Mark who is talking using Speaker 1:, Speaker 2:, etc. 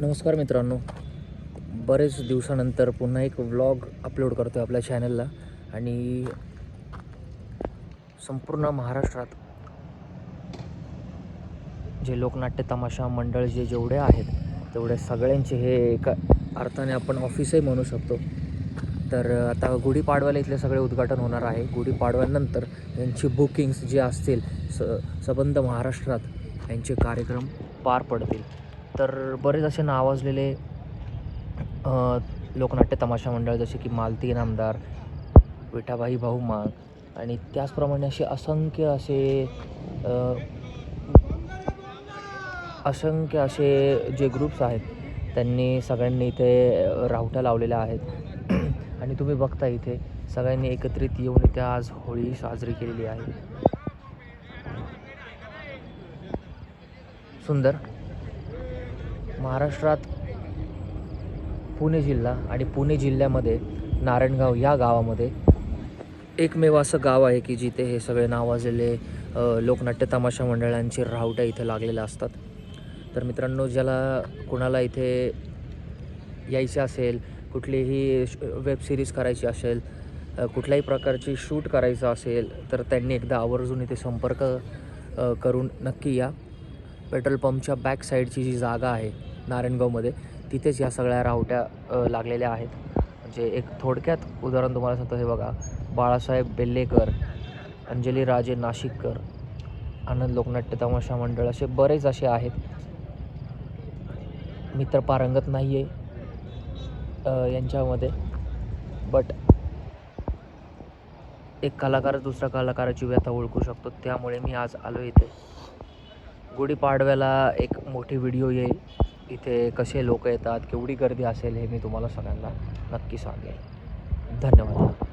Speaker 1: नमस्कार मित्रांनो. बरेच दिवसानंतर पुन्हा एक व्लॉग अपलोड करतो आहे आपल्या चॅनलला आणि संपूर्ण महाराष्ट्रात जे लोकनाट्य तमाशा मंडळ जे जेवढे आहेत तेवढे सगळ्यांचे हे एका अर्थाने आपण ऑफिसही म्हणू शकतो. तर आता गुढीपाडव्याला इथले सगळे उद्घाटन होणार आहे. गुढीपाडव्यानंतर यांची बुकिंग्स जे असतील स सबंध महाराष्ट्रात यांचे कार्यक्रम पार पडतील. तर बरेच असे नावाजलेले लोकनाट्य तमाशा मंडळ जसे की मालती नामदार विठाबाई भाऊ मांग आणि त्याचप्रमाणे असे असंख्य असे असंख्य असे जे ग्रुप्स आहेत त्यांनी सगळ्यांनी इथे रावट्या लावलेल्या आहेत. आणि तुम्ही बघता इथे सगळ्यांनी एकत्रित येऊन इथे आज होळी साजरी केलेली आहे. सुंदर. महाराष्ट्रात पुणे जिल्हा आणि पुणे जिल्ह्यामध्ये नारायणगाव या गावामध्ये एकमेव असं गाव आहे की जिथे हे सगळे नावाजलेले लोकनाट्य तमाशा मंडळांचे रावट्या इथे लागलेल्या असतात. तर मित्रांनो ज्याला कुणाला इथे यायचं असेल कुठलीही वेब सिरीज करायची असेल कुठल्याही प्रकारची शूट करायचं असेल तर त्यांनी एकदा आवर्जून इथे संपर्क करून नक्की या. पेट्रोल पंपच्या बॅक साईडची जी जागा आहे नारायणगावमध्ये. तिथेच या सगळ्या रावट्या लागलेल्या आहेत. म्हणजे एक थोडक्यात उदाहरण तुम्हाला सांगतो हे बघा. बाळासाहेब बेल्लेकर अंजली राजे नाशिककर आनंद लोकनाट्य तमाशा मंडळ असे बरेच असे आहेत. मित्र पारंगत नाही आहे यांच्यामध्ये. बट एक कलाकार दुसऱ्या कलाकाराची व्यथा ओळखू शकतो. त्यामुळे मी आज आलो इथे. गुढीपाडव्याला एक मोठी व्हिडिओ येईल. इथे कसे लोक येतात केवढी गर्दी असेल हे मी तुम्हाला सगळ्यांना नक्की सांगेन. धन्यवाद.